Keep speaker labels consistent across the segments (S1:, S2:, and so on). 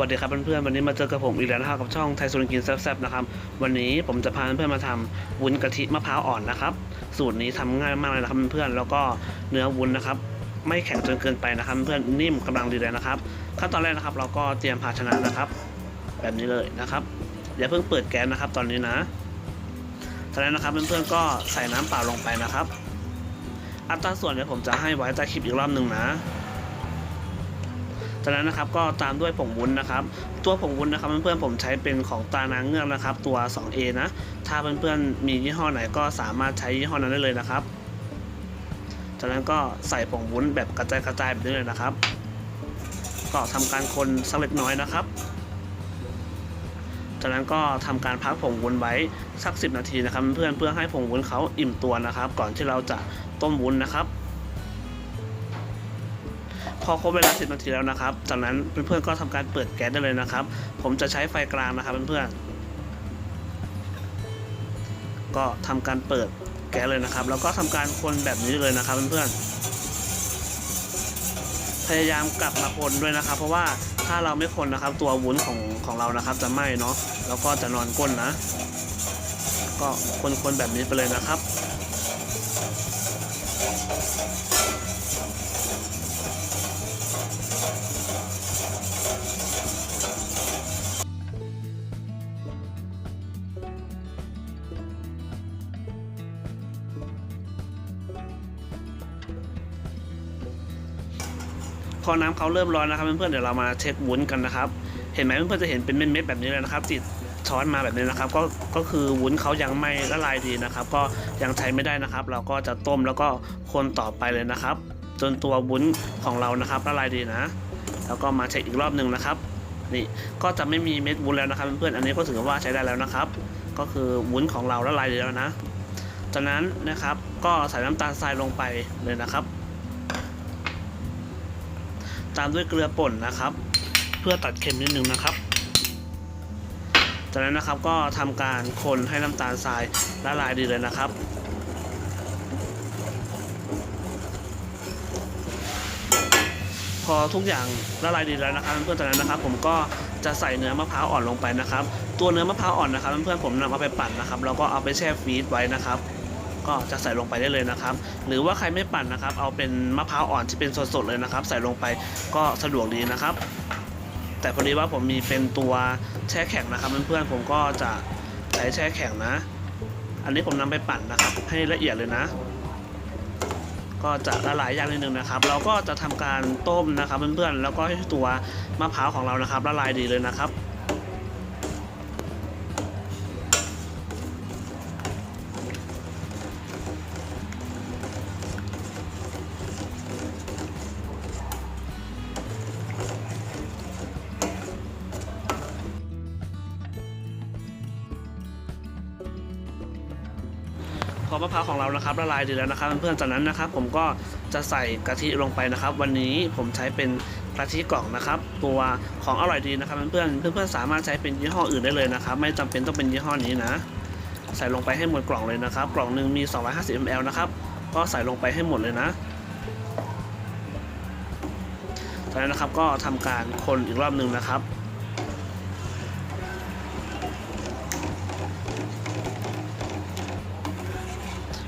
S1: วัสดีครับเพื่อนๆวันนี้มาเจอกับผมอีกแล้วนะครับกับช่องไทยสุรินทร์กินแซ่บๆนะครับวันนี้ผมจะพาเพื่อนๆมาทำวุ้นกะทิมะพร้าวอ่อนนะครับ สูตรนี้ทำง่ายมากเลยนะครับเพื่อนๆแล้วก็เนื้อวุ้นนะครับ ไม่แข็งจนเกินไปนะครับ เพื่อนนิ่มกำลังดีเลยนะครับขั้นตอนแรกนะครับ เราก็เตรียมภาชนะนะครับ แบบนี้เลยนะครับอย่าเพิ่งเปิดแก๊สนะครับ ตอนนี้นะจากนั้นนะครับเพื่อนๆก็ใส่น้ำเปล่าลงไปนะครับ อัตราส่วนเนี่ยผมจะให้ไว้ใต้คลิปอีกรอบหนึ่งนะ จากนั้นนะครับก็ตามด้วยผงวุ้นนะครับ ตัวผงวุ้นนะครับเพื่อนๆผมใช้เป็นของตานางเงือกนะครับ ตัว 2A นะถ้าเพื่อนๆมียี่ห้อไหนก็สามารถใช้ยี่ห้อนั้นได้เลยนะครับ จากนั้นก็ใส่ผงวุ้นแบบกระจายกระจายแบบนี้เลยนะครับ ก็ทำการคนสักเล็กน้อยนะครับ จากนั้นก็ทำการพักผงวุ้นไว้สัก 10 นาทีนะครับ เพื่อนเพื่อให้ผงวุ้นเขาอิ่มตัวนะครับ ก่อนที่เราจะต้มวุ้นนะครับ พอครบเวลา 10 นาทีแล้วนะครับ จากนั้นเพื่อนๆก็ทำการเปิดแก๊สได้เลยนะครับ ผมจะใช้ไฟกลางนะครับเพื่อนๆ ก็ทำการเปิดแก๊สเลยนะครับ แล้วก็ทำการคนแบบนี้เลยนะครับเพื่อนๆ พยายามกลับมาคนด้วยนะครับ เพราะว่าถ้าเราไม่คนนะครับ ตัววุ้นของของเรานะครับ จะไหม้เนาะ แล้วก็จะนอนก้นนะ ก็คนๆแบบนี้ไปเลยนะครับ พอน้ำเขาเริ่มร้อนนะครับเพื่อนๆเดี๋ยวเรามาเช็ควุ้นกันนะครับ เห็นไหมเพื่อนๆจะเห็นเป็นเม็ดๆแบบนี้เลยนะครับติดช้อนมาแบบนี้นะครับ ก็ก็คือวุ้นเขายังไม่ละลายดีนะครับ ก็ยังใช้ไม่ได้นะครับ เราก็จะต้มแล้วก็คนต่อไปเลยนะครับ จนตัววุ้นของเรานะครับละลายดีนะ แล้วก็มาเช็คอีกรอบหนึ่งนะครับ นี่ก็จะไม่มีเม็ดวุ้นแล้วนะครับ เพื่อนๆอันนี้ก็ถือว่าใช้ได้แล้วนะครับ ก็คือวุ้นของเราละลายดีแล้วนะจากนั้นนะครับก็ใส่น้ำตาลทรายลงไปเลยนะครับ ตามด้วยเกลือป่นนะครับ เพื่อตัดเค็มนิดนึงนะครับ จากนั้นนะครับก็ทำการคนให้น้ำตาลทรายละลายดีเลยนะครับ พอทุกอย่างละลายดีแล้วนะครับเพื่อนๆจากนั้นนะครับ ผมก็จะใส่เนื้อมะพร้าวอ่อนลงไปนะครับ ตัวเนื้อมะพร้าวอ่อนนะครับเพื่อนๆผมนำเอาไปปั่นนะครับแล้วก็เอาไปแช่ฟรีซไว้นะครับ ก็จะใส่ลงไปได้เลยนะครับ หรือว่าใครไม่ปั่นนะครับ เอาเป็นมะพร้าวอ่อนที่เป็นสดๆเลยนะครับ ใส่ลงไปก็สะดวกดีนะครับ แต่พอดีว่าผมมีเป็นตัวแช่แข็งนะครับเพื่อนๆผมก็จะใช้แช่แข็งนะ อันนี้ผมนำไปปั่นนะครับ ให้ละเอียดเลยนะ ก็จะละลายยากนิดนึงนะครับ เราก็จะทำการต้มนะครับเพื่อนๆแล้วก็ให้ตัวมะพร้าวของเรานะครับละลายดีเลยนะครับ อมะพร้าวของเรานะครับละลายดีแล้วนะครับเพื่อนๆจากนั้นนะครับ ผมก็จะใส่กะทิลงไปนะครับ วันนี้ผมใช้เป็นกะทิกล่องนะครับ ตัวของอร่อยดีนะครับเพื่อนๆเพื่อนๆสามารถใช้เป็นยี่ห้ออื่นได้เลยนะครับ ไม่จำเป็นต้องเป็นยี่ห้อนี้นะ ใส่ลงไปให้หมดกล่องเลยนะครับ กล่องหนึ่งมี 250 ml นะครับก็ใส่ลงไปให้หมดเลยนะจากนั้นนะครับก็ทำการคนอีกรอบหนึ่งนะครับ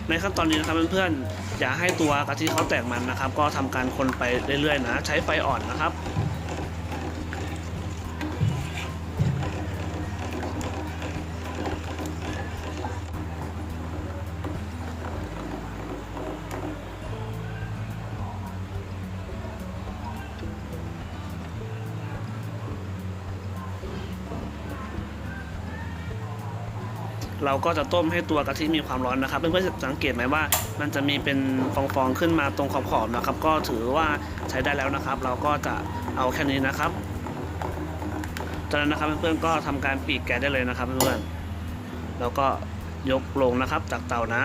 S1: ในขั้นตอนนี้นะครับเพื่อนๆอย่าให้ตัวกะทิเขาแตกมันนะครับ ก็ทำการคนไปเรื่อยๆนะ ใช้ไฟอ่อนนะครับ เราก็จะต้มให้ตัวกะทิมีความร้อนนะครับเพื่อนๆจะสังเกตไหมว่า มันจะมีเป็นฟองๆขึ้นมาตรงขอบๆนะครับ ก็ถือว่าใช้ได้แล้วนะครับ เราก็จะเอาแค่นี้นะครับจากนั้นนะครับเพื่อนๆก็ทำการปีกแก๊สได้เลยนะครับเพื่อนๆแล้วก็ยกลงนะครับจากเตานะ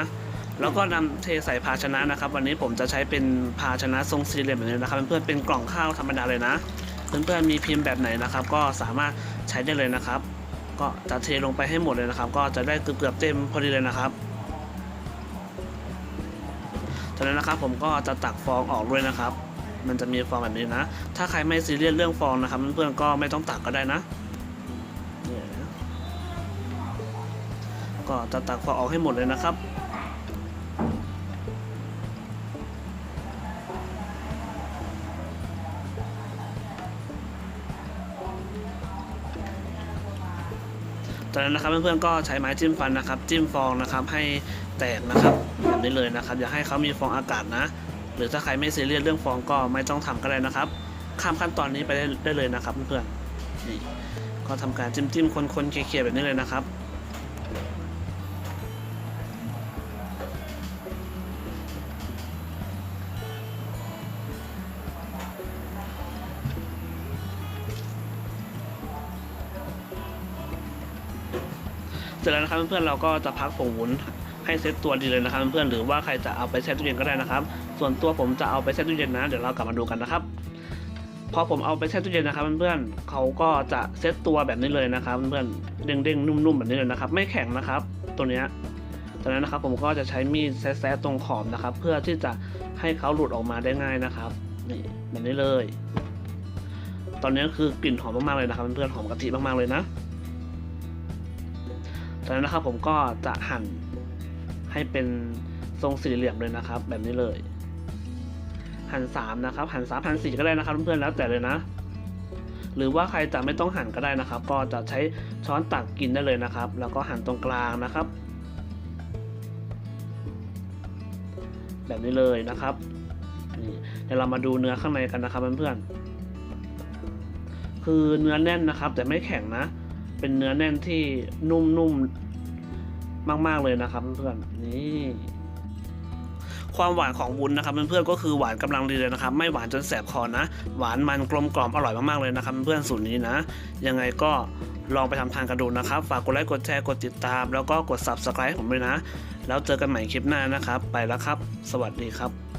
S1: แล้วก็นำเทใส่ภาชนะนะครับ วันนี้ผมจะใช้เป็นภาชนะทรงสี่เหลี่ยมแบบนี้นะครับเพื่อนๆเป็นกล่องข้าวธรรมดาเลยนะ เพื่อนๆมีพิมพ์แบบไหนนะครับ ก็สามารถใช้ได้เลยนะครับ ก็จะเทลงไปให้หมดเลยนะครับ ก็จะได้เกือบๆเต็มพอดีเลยนะครับจากนั้นนะครับผมก็จะตักฟองออกด้วยนะครับ มันจะมีฟองแบบนี้นะ ถ้าใครไม่ซีเรียสเรื่องฟองนะครับเพื่อนๆก็ไม่ต้องตักก็ได้นะเนี่ยนะก็จะตักฟองออกให้หมดเลยนะครับ จากนั้นนะครับเพื่อนๆก็ใช้ไม้จิ้มฟันนะครับ จิ้มฟองนะครับให้แตกนะครับแบบนี้เลยนะครับ อย่าให้เขามีฟองอากาศนะ หรือถ้าใครไม่ซีเรียสเรื่องฟองก็ไม่ต้องทำก็ได้นะครับ ข้ามขั้นตอนนี้ไปได้ไดเลยนะครับเพื่อนๆนี่ก็ทำการจิ้มจิ้มๆคนๆเคี่ยวๆแบบนี้เลยนะครับ เสร็จแล้วนะครับเพื่อนๆเราก็จะพักผงวุ้นให้เซตตัวดีเลยนะครับเพื่อนๆหรือว่าใครจะเอาไปแช่ตู้เย็นก็ได้นะครับ ส่วนตัวผมจะเอาไปแช่ตู้เย็นนะเดี๋ยวเรากลับมาดูกันนะครับพอผมเอาไปแช่ตู้เย็นนะครับเพื่อนๆเขาก็จะเซตตัวแบบนี้เลยนะครับเพื่อนๆเด้งๆนุ่มๆแบบนี้เลยนะครับ ไม่แข็งนะครับ ตัวเนี้ยจากนั้นนะครับผมก็จะใช้มีดแซะๆตรงขอบนะครับ เพื่อที่จะให้เขาหลุดออกมาได้ง่ายนะครับนี่แบบนี้เลย ตอนนี้คือกลิ่นหอมมากๆเลยนะครับเพื่อนๆหอมกะทิมากๆเลยนะ จากนั้นนะครับผมก็จะหั่นให้เป็นทรงสี่เหลี่ยมเลยนะครับ แบบนี้เลย หั่นสามนะครับ หั่นสามหั่นสี่ก็ได้นะครับเพื่อนๆแล้วแต่เลยนะ หรือว่าใครจะไม่ต้องหั่นก็ได้นะครับ ก็จะใช้ช้อนตักกินได้เลยนะครับ แล้วก็หั่นตรงกลางนะครับ แบบนี้เลยนะครับนี่เดี๋ยวเรามาดูเนื้อข้างในกันนะครับเพื่อนๆคือเนื้อแน่นนะครับ แต่ไม่แข็งนะ เป็นเนื้อแน่นที่นุ่มๆ มากๆเลยนะครับเพื่อนๆนี่ความหวานของวุ้นนะครับเพื่อนๆก็คือหวานกำลังดีเลยนะครับ ไม่หวานจนแสบคอนะ หวานมันกลมกล่อมอร่อยมากๆเลยนะครับเพื่อนๆสูตรนี้นะ ยังไงก็ลองไปทำทานกันดูนะครับ ฝากกดไลค์กดแชร์กดติดตาม แล้วก็กด subscribe ผมด้วยนะ แล้วเจอกันใหม่คลิปหน้านะครับ ไปแล้วครับ สวัสดีครับ